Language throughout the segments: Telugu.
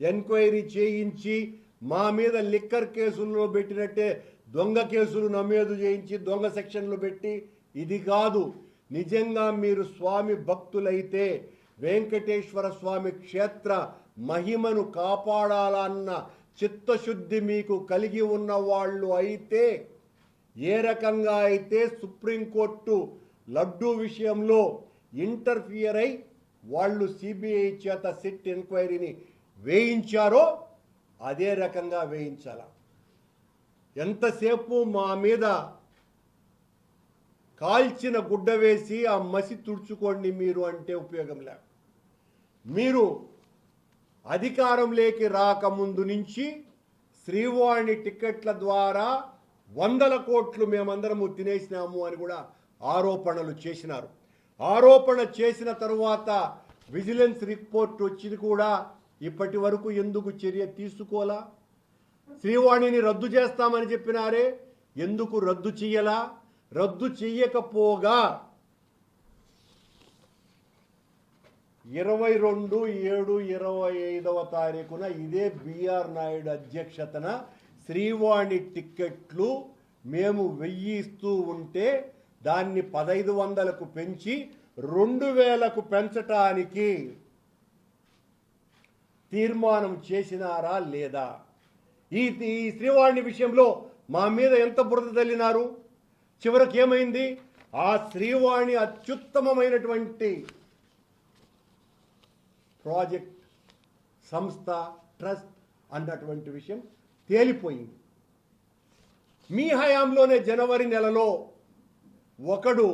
ఎంక్వైరీ చేయించి మా మీద లిక్కర్ కేసుల్లో పెట్టినట్టే దొంగ కేసులు నమోదు చేయించి దొంగ సెక్షన్లు పెట్టి ఇది కాదు. నిజంగా మీరు స్వామి భక్తులైతే వెంకటేశ్వర స్వామి క్షేత్ర మహిమను కాపాడాలన్న చిత్తశుద్ధి మీకు కలిగి ఉన్న వాళ్ళు అయితే ఏ రకంగా అయితే సుప్రీంకోర్టు లడ్డూ విషయంలో ఇంటర్ఫియర్ అయి వాళ్ళు సిబిఐ చేత సిట్ ఎంక్వైరీని వేయించారో అదే రకంగా వేయించాల. ఎంతసేపు మా మీద కాల్చిన గుడ్డ వేసి ఆ మసి తుడుచుకోండి మీరు అంటే ఉపయోగం లే మీరు అధికారంలోకి రాకముందు నుంచి శ్రీవాణి టిక్కెట్ల ద్వారా వందల కోట్లు మేమందరము తినేసినాము అని కూడా ఆరోపణలు చేసినారు. ఆరోపణ చేసిన తరువాత విజిలెన్స్ రిపోర్ట్ వచ్చింది కూడా ఇప్పటి వరకు ఎందుకు చర్య తీసుకోలా శ్రీవాణిని రద్దు చేస్తామని చెప్పినారే ఎందుకు రద్దు చెయ్యలా? రద్దు చెయ్యకపోగా ఇరవై రెండు ఏడు ఇరవై ఐదవ తారీఖున ఇదే బిఆర్ నాయుడు అధ్యక్షతన శ్రీవాణి టిక్కెట్లు మేము వెయ్యి ఇస్తూ ఉంటే దాన్ని పదైదు వందలకు పెంచి రెండు వేలకు పెంచటానికి తీర్మానం చేసినారా లేదా? ఈ ఈ శ్రీవాణి విషయంలో మా మీద ఎంత బురద తల్లినారు చివరికి ఏమైంది ఆ శ్రీవాణి అత్యుత్తమమైనటువంటి ప్రాజెక్ట్ సంస్థ ట్రస్ట్ అన్నటువంటి విషయం తేలిపోయింది. మీ హయాంలోనే జనవరి నెలలో ఒకడు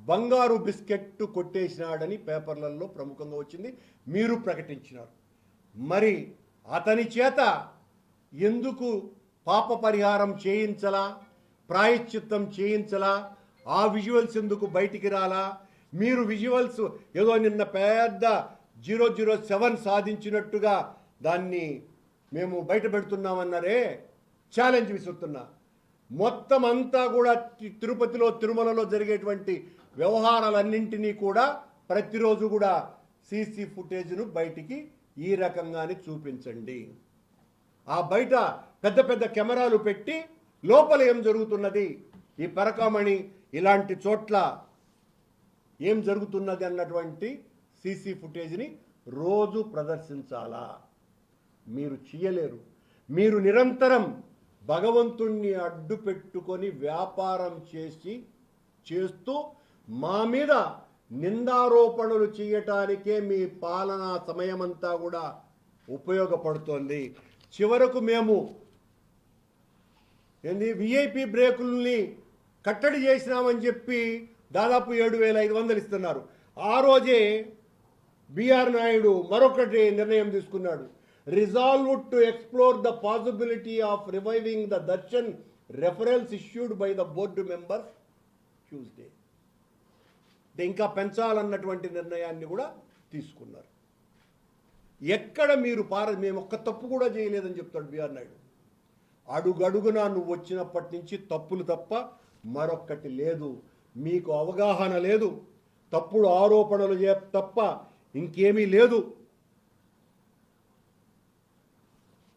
బంగారు బిస్కెట్ కొట్టేసినాడని పేపర్లలో ప్రముఖంగా వచ్చింది. మీరు ప్రకటించినారు. మరి అతని చేత ఎందుకు పాప పరిహారం చేయించలా ప్రాయశ్చిత్తం చేయించలా ఆ విజువల్స్ ఎందుకు బయటికి రాలా? మీరు విజువల్స్ ఏదో నిన్న పెద్ద జీరో జీరో సెవెన్ సాధించినట్టుగా దాన్ని మేము బయట పెడుతున్నామన్నారే? ఛాలెంజ్ విసురుతున్నా. మొత్తం అంతా కూడా తిరుపతిలో తిరుమలలో జరిగేటువంటి వ్యవహారాలన్నింటినీ కూడా ప్రతిరోజు కూడా సీసీ ఫుటేజ్ను బయటికి ఈ రకంగానే చూపించండి. ఆ బయట పెద్ద పెద్ద కెమెరాలు పెట్టి లోపల ఏం జరుగుతున్నది? ఈ పరకామణి ఇలాంటి చోట్ల ఏం జరుగుతున్నది అన్నటువంటి సీసీ ఫుటేజ్ని రోజు ప్రదర్శించాలా? మీరు చేయలేరు. మీరు నిరంతరం భగవంతుణ్ణి అడ్డు పెట్టుకొని వ్యాపారం చేసి చేస్తూ మా మీద నిందారోపణలు చేయటానికే మీ పాలనా సమయమంతా కూడా ఉపయోగపడుతోంది. చివరకు మేము ఏంది విఐపి బ్రేకుల్ని కట్టడి చేసినామని చెప్పి దాదాపు ఏడు వేల ఐదు వందలు ఇస్తున్నారు. ఆ రోజే బీఆర్ నాయుడు మరొకటి నిర్ణయం తీసుకున్నాడు. Resolve to explore the possibility of reviving the darshan reference issued by the board members Tuesday ఇంకా పెంచాలన్నటువంటి నిర్ణయాన్ని కూడా తీసుకున్నారు. ఎక్కడ మీరు పార మేము ఒక్క తప్పు కూడా చేయలేదని చెప్తాడు బిఆర్ నాయుడు. అడుగడుగున నువ్వు వచ్చినప్పటి నుంచి తప్పులు తప్ప మరొక్కటి లేదు. మీకు అవగాహన లేదు. తప్పుడు ఆరోపణలు చే తప్ప ఇంకేమీ లేదు.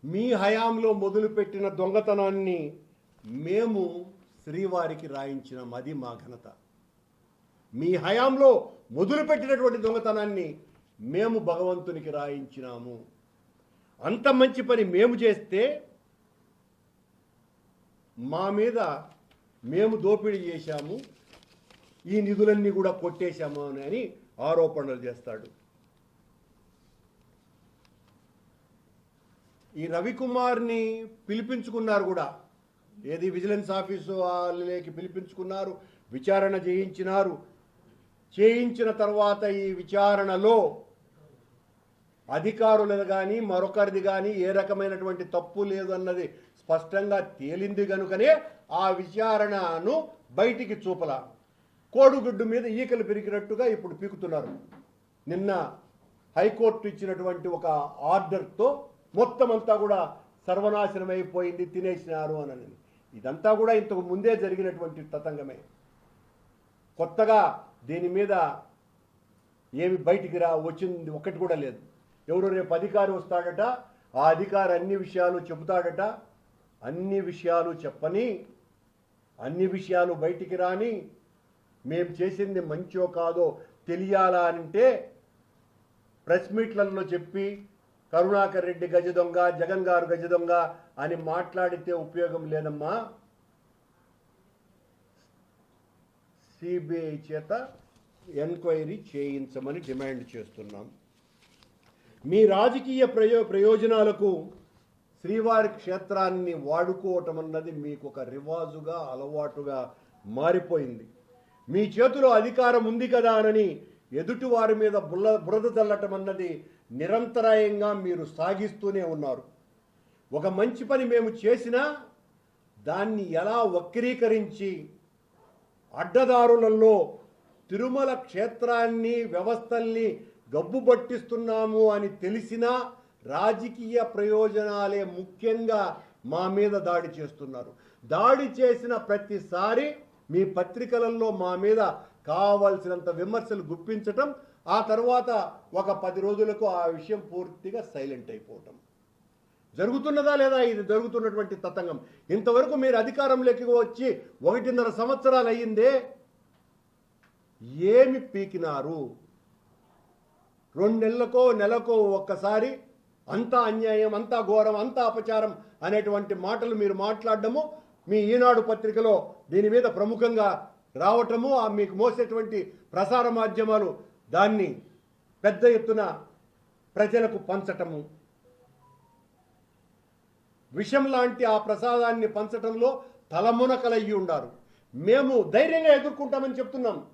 మీ హయాంలో మొదలుపెట్టిన దొంగతనాన్ని మేము శ్రీవారికి రాయించిన. అది మా ఘనత. మీ హయాంలో మొదలుపెట్టినటువంటి దొంగతనాన్ని మేము భగవంతునికి రాయించినాము. అంత మంచి పని మేము చేస్తే మా మీద మేము దోపిడీ చేశాము ఈ నిధులన్నీ కూడా కొట్టేశాము అని ఆరోపణలు చేస్తాడు. ఈ రవికుమార్ని పిలిపించుకున్నారు కూడా. ఏది విజిలెన్స్ ఆఫీసు వాళ్ళకి పిలిపించుకున్నారు విచారణ చేయించినారు చేయించిన తర్వాత ఈ విచారణలో అధికారులది కానీ మరొకరిది కానీ ఏ రకమైనటువంటి తప్పు లేదు అన్నది స్పష్టంగా తేలింది కనుకనే ఆ విచారణను బయటికి చూపల. కోడుగుడ్డు మీద ఈకలు పెరిగినట్టుగా ఇప్పుడు పీకుతున్నారు. నిన్న హైకోర్టు ఇచ్చినటువంటి ఒక ఆర్డర్తో మొత్తం అంతా కూడా సర్వనాశనం అయిపోయింది తినేసినారు అని ఇదంతా కూడా ఇంతకు ముందే జరిగినటువంటి తతంగమే. కొత్తగా దీని మీద ఏమి బయటికి రా వచ్చింది ఒక్కటి కూడా లేదు. ఎవరు రేపు అధికారి వస్తాడట ఆ అధికారి అన్ని విషయాలు చెబుతాడట అన్ని విషయాలు చెప్పని అన్ని విషయాలు బయటికి రాని మేము చేసింది మంచో కాదో తెలియాలా అంటే ప్రెస్ మీట్లలో చెప్పి కరుణాకర్ రెడ్డి గజ దొంగ జగన్ గారు గజ దొంగ అని మాట్లాడితే ఉపయోగం లేదమ్మా. సిబిఐ చేత ఎంక్వైరీ చేయించమని డిమాండ్ చేస్తున్నాం. మీ రాజకీయ ప్రయో ప్రయోజనాలకు శ్రీవారి క్షేత్రాన్ని వాడుకోవటం అన్నది మీకు ఒక రివాజుగా అలవాటుగా మారిపోయింది. మీ చేతిలో అధికారం ఉంది కదా అని ఎదుటి వారి మీద బుల్ల బురద చల్లటం అన్నది నిరంతరాయంగా మీరు సాగిస్తూనే ఉన్నారు. ఒక మంచి పని మేము చేసినా దాన్ని ఎలా వక్రీకరించి అడ్డదారులలో తిరుమల క్షేత్రాన్ని వ్యవస్థల్ని గబ్బు పట్టిస్తున్నాము అని తెలిసినా రాజకీయ ప్రయోజనాలే ముఖ్యంగా మా మీద దాడి చేస్తున్నారు. దాడి చేసిన ప్రతిసారి మీ పత్రికలలో మా మీద కావలసినంత విమర్శలు గుప్పించటం ఆ తర్వాత ఒక పది రోజులకు ఆ విషయం పూర్తిగా సైలెంట్ అయిపోవటం. జరుగుతున్నదా లేదా ఇది జరుగుతున్నటువంటి తతంగం? ఇంతవరకు మీరు అధికారంలోకి వచ్చి ఒకటిన్నర సంవత్సరాలు అయ్యిందే ఏమి పీకినారు? రెండు నెలలకో నెలకో ఒక్కసారి అంతా అన్యాయం అంతా ఘోరం అంతా అపచారం అనేటువంటి మాటలు మీరు మాట్లాడడము మీ ఈనాడు పత్రికలో దీని మీద ప్రముఖంగా రావటము ఆ మీకు మోసేటువంటి ప్రసార మాధ్యమాలు దాన్ని పెద్ద ఎత్తున ప్రజలకు పంచటము. విషం లాంటి ఆ ప్రసాదాన్ని పంచటంలో తలమునకలయ్యి ఉండారు. మేము ధైర్యంగా ఎదుర్కొంటామని చెప్తున్నాం.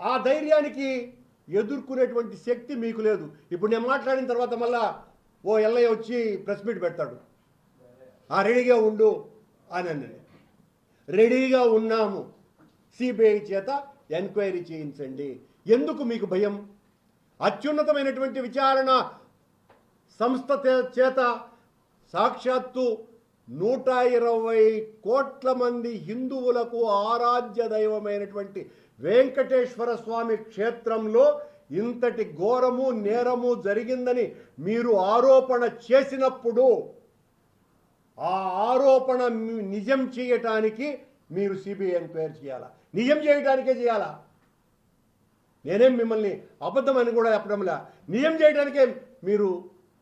ఆ ధైర్యానికి ఎదుర్కొనేటువంటి శక్తి మీకు లేదు. ఇప్పుడు నేను మాట్లాడిన తర్వాత మళ్ళా ఓ ఎల్లయ్య వచ్చి ప్రెస్ మీట్ పెడతాడు. ఆ రెడీగా ఉండు అని అన్నది. రెడీగా ఉన్నాము. సిబిఐ చేత ఎంక్వైరీ చేయించండి. ఎందుకు మీకు భయం? అత్యున్నతమైనటువంటి విచారణ సంస్థ చేత సాక్షాత్తు నూట ఇరవై కోట్ల మంది హిందువులకు ఆరాధ్య దైవమైనటువంటి వెంకటేశ్వర స్వామి క్షేత్రంలో ఇంతటి ఘోరము నేరము జరిగిందని మీరు ఆరోపణ చేసినప్పుడు ఆ ఆరోపణ నిజం చేయటానికి మీరు సిబిఐ ఎంక్వైరీ చేయాలా? నిజం చేయడానికే చేయాలా? నేనేం మిమ్మల్ని అబద్ధం అని కూడా చెప్పడంలా? నిజం చేయడానికే మీరు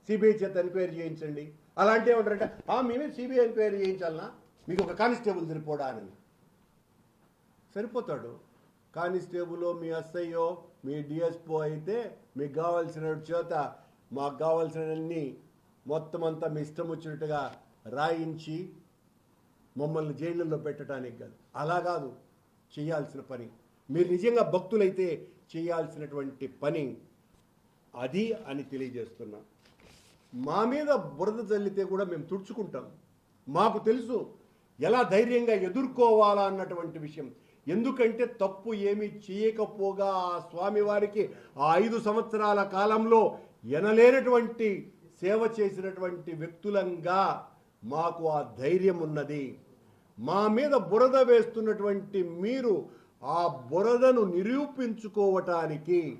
సిబిఐ చేత ఎంక్వైరీ చేయించండి. అలాంటి ఏమంటారంటే మేమే సిబిఐ ఎంక్వైరీ చేయించాలనా? మీకు ఒక కానిస్టేబుల్ సరిపోడా అని. సరిపోతాడు. కానిస్టేబుల్ మీ ఎస్ఐయో మీ డిఎస్పో అయితే మీకు కావాల్సిన చేత మాకు కావాల్సినవన్నీ మొత్తం అంతా మీ ఇష్టం వచ్చినట్టుగా రాయించి మమ్మల్ని జైళ్ళల్లో పెట్టడానికి కాదు. అలా కాదు. చేయాల్సిన పని. మీరు నిజంగా భక్తులైతే చేయాల్సినటువంటి పని అది అని తెలియజేస్తున్నా. మా మీద బురద చల్లితే కూడా మేము తుడుచుకుంటాం. మాకు తెలుసు ఎలా ధైర్యంగా ఎదుర్కోవాలా అన్నటువంటి విషయం. ఎందుకంటే తప్పు ఏమీ చేయకపోగా ఆ స్వామివారికి ఆ ఐదు సంవత్సరాల కాలంలో ఎనలేనటువంటి సేవ చేసినటువంటి వ్యక్తులంగా మాకు ఆ ధైర్యం ఉన్నది. మా మీద బురద వేస్తున్నటువంటి మీరు ఆ బురదను నిరూపించుకోవటానికి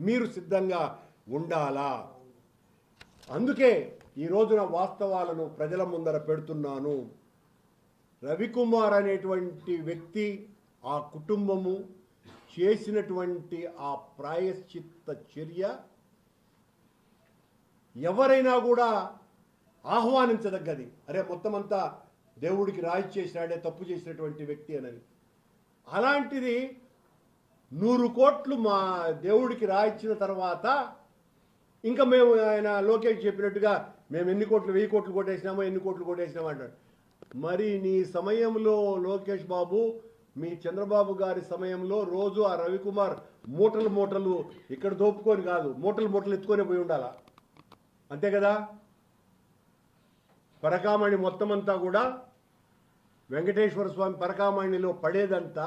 మీరు సిద్ధంగా ఉండాలా? అందుకే ఈ రోజున వాస్తవాలను ప్రజల ముందర పెడుతున్నాను. రవికుమార్ అనేటువంటి వ్యక్తి ఆ కుటుంబము చేసినటువంటి ఆ ప్రాయశ్చిత్త చర్య ఎవరైనా కూడా ఆహ్వానించదగ్గది. అరే మొత్తం అంతా దేవుడికి రాయి చేసినాడే తప్పు చేసినటువంటి వ్యక్తి అని అలాంటిది నూరు కోట్లు మా దేవుడికి రాయించిన తర్వాత ఇంకా మేము ఆయన లోకేష్ చెప్పినట్టుగా మేము ఎన్ని కోట్లు వెయ్యి కోట్లు కొట్టేసినామో ఎన్ని కోట్లు కొట్టేసినామో అంటాడు. మరి నీ సమయంలో లోకేష్ బాబు మీ చంద్రబాబు గారి సమయంలో రోజు ఆ రవికుమార్ మూటలు మూటలు ఇక్కడ దోపుకొని కాదు మూటలు మూటలు ఎత్తుకొని పోయి ఉండాలా? అంతే కదా? పరకామణి మొత్తం అంతా కూడా వెంకటేశ్వర స్వామి పరకామణిలో పడేదంతా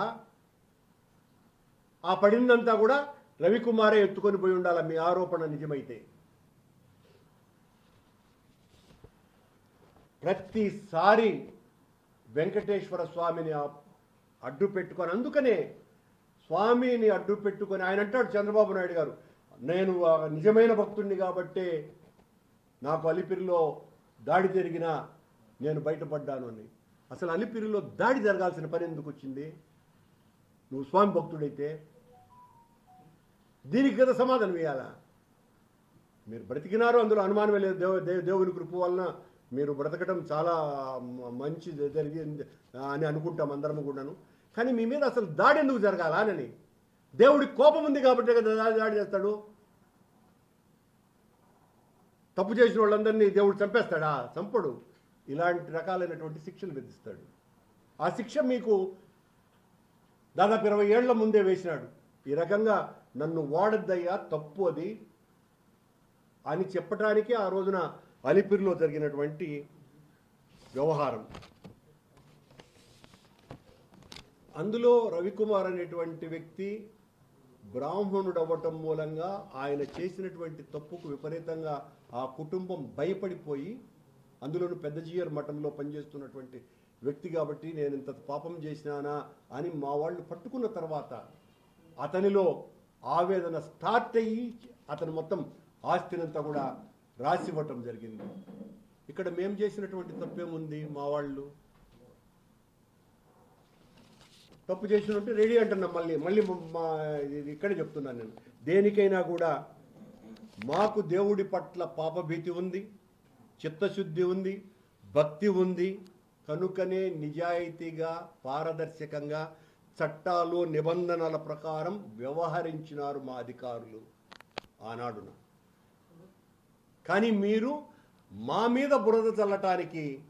ఆ పడిందంతా కూడా రవికుమారే ఎత్తుకొని పోయి ఉండాలి? మీ ఆరోపణ నిజమైతే. ప్రతిసారి వెంకటేశ్వర స్వామిని అడ్డు పెట్టుకొని అందుకనే స్వామిని అడ్డు పెట్టుకొని ఆయన అంటాడు చంద్రబాబు నాయుడు గారు నేను నిజమైన భక్తుడిని కాబట్టే నాకు అలిపిరిలో దాడి జరిగినా నేను బయటపడ్డాను అని. అసలు అలిపిరిలో దాడి జరగాల్సిన పని ఎందుకు వచ్చింది? నువ్వు స్వామి భక్తుడైతే దీనికి కదా సమాధానం ఇవ్వాలా మీరు బ్రతికినారు అందులో అనుమానమే లేదు. దేవు దేవు- దేవుని కృప వలన మీరు బ్రతకడం చాలా మంచి జరిగింది అని అనుకుంటాం అందరం కూడాను. కానీ మీ మీద అసలు దాడి ఎందుకు జరగాలా అని. దేవుడికి కోపం ఉంది కాబట్టి కదా దాడి దాడి చేస్తాడు. తప్పు చేసిన వాళ్ళందరినీ దేవుడు చంపేస్తాడా? చంపడు. ఇలాంటి రకాలైనటువంటి శిక్షలు విధిస్తాడు. ఆ శిక్ష మీకు దాదాపు ఇరవై ఏళ్ళ ముందే వేసినాడు. ఈ రకంగా నన్ను వాడద్దయ్యా తప్పు అది అని చెప్పడానికి ఆ రోజున అలిపిరిలో జరిగినటువంటి వ్యవహారం. అందులో రవికుమార్ అనేటువంటి వ్యక్తి బ్రాహ్మణుడు అవ్వటం మూలంగా ఆయన చేసినటువంటి తప్పుకు విపరీతంగా ఆ కుటుంబం భయపడిపోయి అందులోనూ పెద్ద జీయర్ మఠంలో పనిచేస్తున్నటువంటి వ్యక్తి కాబట్టి నేను ఇంత పాపం చేసినానా అని మా వాళ్ళు పట్టుకున్న తర్వాత అతనిలో ఆవేదన స్టార్ట్ అయ్యి అతను మొత్తం ఆస్తినంతా కూడా రాసివ్వటం జరిగింది. ఇక్కడ మేము చేసినటువంటి తప్పేముంది మా వాళ్ళు? తప్పు చేసినట్టు రెడీ అంటున్నాం మళ్ళీ మళ్ళీ మా ఇది ఇక్కడే చెప్తున్నాను నేను. దేనికైనా కూడా మాకు దేవుడి పట్ల పాపభీతి ఉంది చిత్తశుద్ధి ఉంది భక్తి ఉంది. కనుకనే నిజాయితీగా పారదర్శకంగా చట్టాలు నిబంధనల ప్రకారం వ్యవహరించినారు మా అధికారులు ఆనాడున. కానీ మీరు మా మీద బురద చల్లటానికి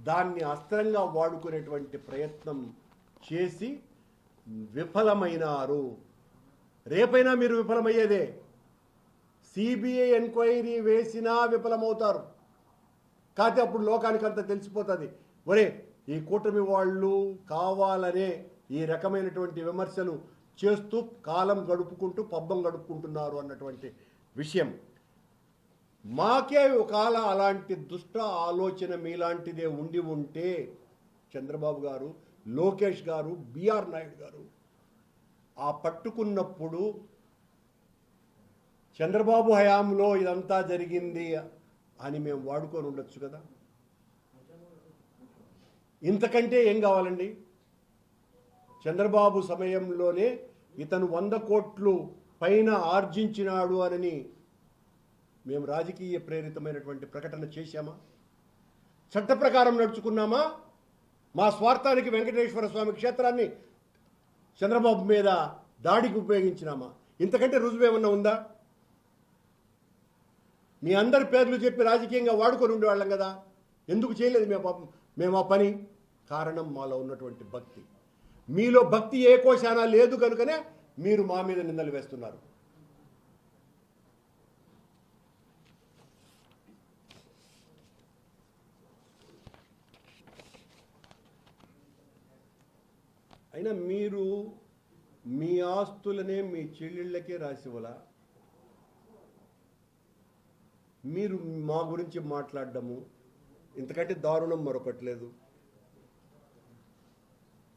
దాన్ని అస్త్రంగా వాడుకునేటువంటి ప్రయత్నం చేసి విఫలమైనారు. రేపైనా మీరు విఫలమయ్యేదే. సిబిఐ ఎంక్వైరీ వేసినా విఫలమవుతారు. కాకపోతే అప్పుడు లోకానికంతా తెలిసిపోతుంది. ఒరే ఈ కూటమి వాళ్ళు కావాలనే ఈ రకమైనటువంటి విమర్శలు చేస్తూ కాలం గడుపుకుంటూ పబ్బం గడుపుకుంటున్నారు అన్నటువంటి విషయం. మాకే ఒకవేళ అలాంటి దుష్ట ఆలోచన మీలాంటిదే ఉండి ఉంటే చంద్రబాబు గారు లోకేష్ గారు బిఆర్ నాయుడు గారు ఆ పట్టుకున్నప్పుడు చంద్రబాబు హయాంలో ఇదంతా జరిగింది అని మేము వాడుకొని ఉండొచ్చు కదా? ఇంతకంటే ఏం కావాలండి? చంద్రబాబు సమయంలోనే ఇతను వంద కోట్లు పైన ఆర్జించినాడు అని మేము రాజకీయ ప్రేరితమైనటువంటి ప్రకటన చేశామా? చట్ట ప్రకారం నడుచుకున్నామా? మా స్వార్థానికి వెంకటేశ్వర స్వామి క్షేత్రాన్ని చంద్రబాబు మీద దాడికి ఉపయోగించినామా? ఇంతకంటే రుజువు ఏమన్నా ఉందా? మీ అందరి పేర్లు చెప్పి రాజకీయంగా వాడుకొని ఉండేవాళ్ళం కదా. ఎందుకు చేయలేదు మేము మేము ఆ పని. కారణం మాలో ఉన్నటువంటి భక్తి. మీలో భక్తి ఏ కోశానా లేదు కనుకనే మీరు మా మీద నిందలు వేస్తున్నారు. అయినా మీరు మీ ఆస్తులనే మీ చెల్లెళ్ళకే రాసివలా మీరు మా గురించి మాట్లాడడము ఇంతకంటే దారుణం మరొకటి లేదు.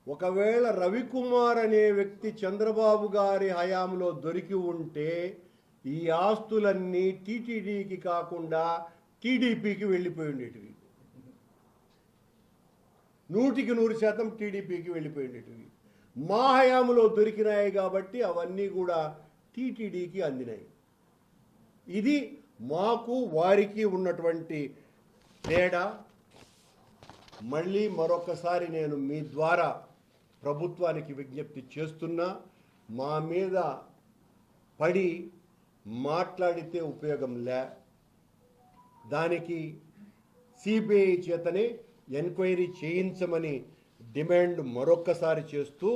ఒకవేళ రవికుమార్ అనే వ్యక్తి చంద్రబాబు గారి హయాంలో దొరికి ఉంటే ఈ ఆస్తులన్నీ టీటీడీకి కాకుండా టీడీపీకి వెళ్ళిపోయి ఉండేటివి. నూటికి నూరు శాతం టీడీపీకి వెళ్ళిపోయి ఉండేటివి. మా హయాంలో దొరికినాయి కాబట్టి అవన్నీ కూడా టీటీడీకి అందినాయి. ఇది మాకు వారికి ఉన్నటువంటి తేడా. మళ్ళీ మరొకసారి నేను మీ ద్వారా ప్రభుత్వానికి విజ్ఞప్తి చేస్తున్నా మా మీద పడి మాట్లాడితే ఉపయోగం లే. దానికి సిబిఐ చేతనే ఎంక్వైరీ చేయించమని డిమాండ్ మరొక్కసారి చేస్తూ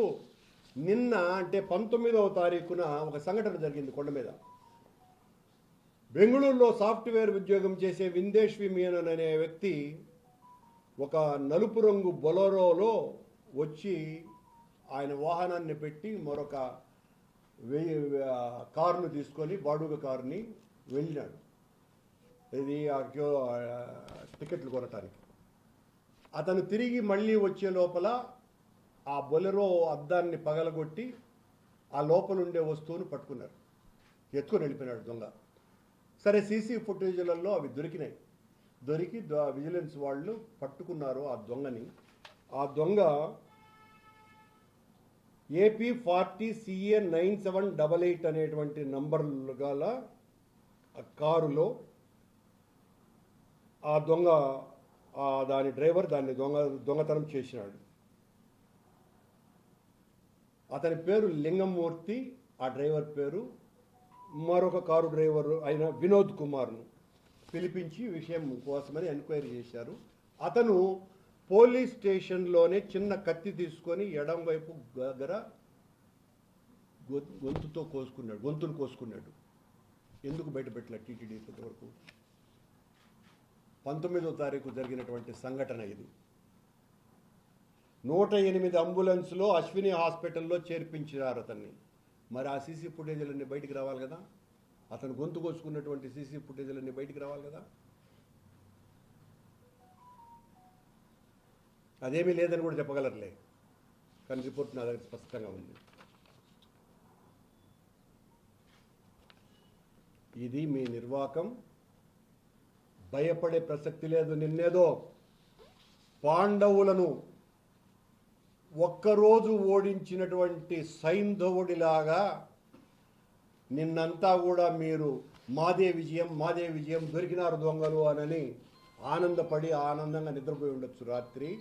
నిన్న అంటే పంతొమ్మిదవ తారీఖున ఒక సంఘటన జరిగింది కొండ మీద. బెంగళూరులో సాఫ్ట్వేర్ ఉద్యోగం చేసే విందేశ్వి మీనన్ అనే వ్యక్తి ఒక నలుపు రంగు బొలరోలో వచ్చి ఆయన వాహనాన్ని పెట్టి మరొక వెయ్యి కారును తీసుకొని బాడుగ కారుని వెళ్ళినాడు. ఇది ఆ క్యో- టికెట్లు కొనటానికి. అతను తిరిగి మళ్ళీ వచ్చే లోపల ఆ బొలెరో అద్దాన్ని పగలగొట్టి ఆ లోపల ఉండే వస్తువును పట్టుకున్నారు. ఎత్తుకొని వెళ్ళిపోయినాడు దొంగ. సరే సీసీ ఫుటేజీలలో అవి దొరికినాయి. దొరికి ద- విజిలెన్స్ వాళ్ళు పట్టుకున్నారు ఆ దొంగని. ఆ దొంగ AP forty CA nine seven double eight అనేటువంటి నంబర్లు గల ఆ కారులో ఆ దొంగ ఆ దాని డ్రైవర్ దాన్ని దొంగ దొంగతనం చేసినాడు. అతని పేరు లింగమూర్తి ఆ డ్రైవర్ పేరు మరొక కారు డ్రైవర్ అయిన వినోద్ కుమార్ను పిలిపించి విషయం కోసమని ఎంక్వైరీ చేశారు. అతను పోలీస్ స్టేషన్లోనే చిన్న కత్తి తీసుకొని ఎడం వైపు దగ్గర గొ- గొంతుతో కోసుకున్నాడు గొంతును కోసుకున్నాడు. ఎందుకు బయటపెట్టలే టీటీడీ ఇంతవరకు? పంతొమ్మిదో తారీఖు జరిగినటువంటి సంఘటన ఇది. నూట ఎనిమిది అంబులెన్స్లో అశ్విని హాస్పిటల్లో చేర్పించారు అతన్ని. మరి ఆ సీసీ ఫుటేజీలన్నీ బయటికి రావాలి కదా? అతను గొంతు కోసుకున్నటువంటి సీసీ ఫుటేజీలన్నీ బయటికి రావాలి కదా? అదేమీ లేదని కూడా చెప్పగలరులే. కానీ రిపోర్ట్ నా దగ్గర స్పష్టంగా ఉంది. ఇది మీ నిర్వాకం. భయపడే ప్రసక్తి లేదు నిన్నేదో. పాండవులను ఒక్కరోజు ఓడించినటువంటి సైంధవుడిలాగా నిన్నంతా కూడా మీరు మాదే విజయం మాదే విజయం దొరికినారు దొంగలు అనని ఆనందపడి ఆనందంగా నిద్రపోయి ఉండొచ్చు రాత్రి.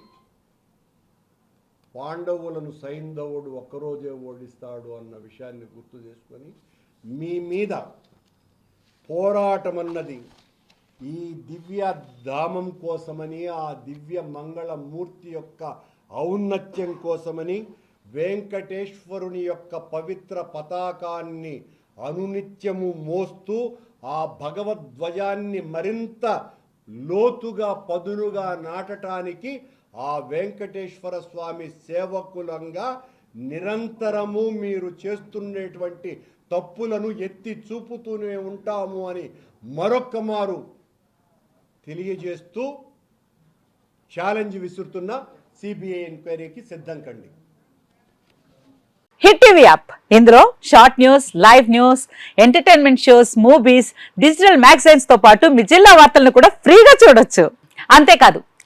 పాండవులను సైంధవుడు ఒక్కరోజే ఓడిస్తాడు అన్న విషయాన్ని గుర్తు చేసుకొని మీ మీద పోరాటం అన్నది ఈ దివ్య ధామం కోసమని ఆ దివ్య మంగళ మూర్తి యొక్క ఔన్నత్యం కోసమని వెంకటేశ్వరుని యొక్క పవిత్ర పతాకాన్ని అనునిత్యము మోస్తూ ఆ భగవద్ధ్వజాన్ని మరింత లోతుగా పదునుగా నాటటానికి ఆ వెంకటేశ్వర స్వామి సేవకులంగా నిరంతరము మీరు చేస్తున్నటువంటి తప్పులను ఎత్తి చూపుతూనే ఉంటాము అని మరొక్క మారు తెలియజేస్తూ ఛాలెంజ్ విసురుతున్న సిబిఐ ఎంక్వైరీకి సిద్ధం కండి. Hit TV app. ఇందులో short news live news entertainment shows movies digital మ్యాగజైన్స్తో పాటు మీ జిల్లా వార్తలను కూడా ఫ్రీగా చూడొచ్చు. అంతేకాదు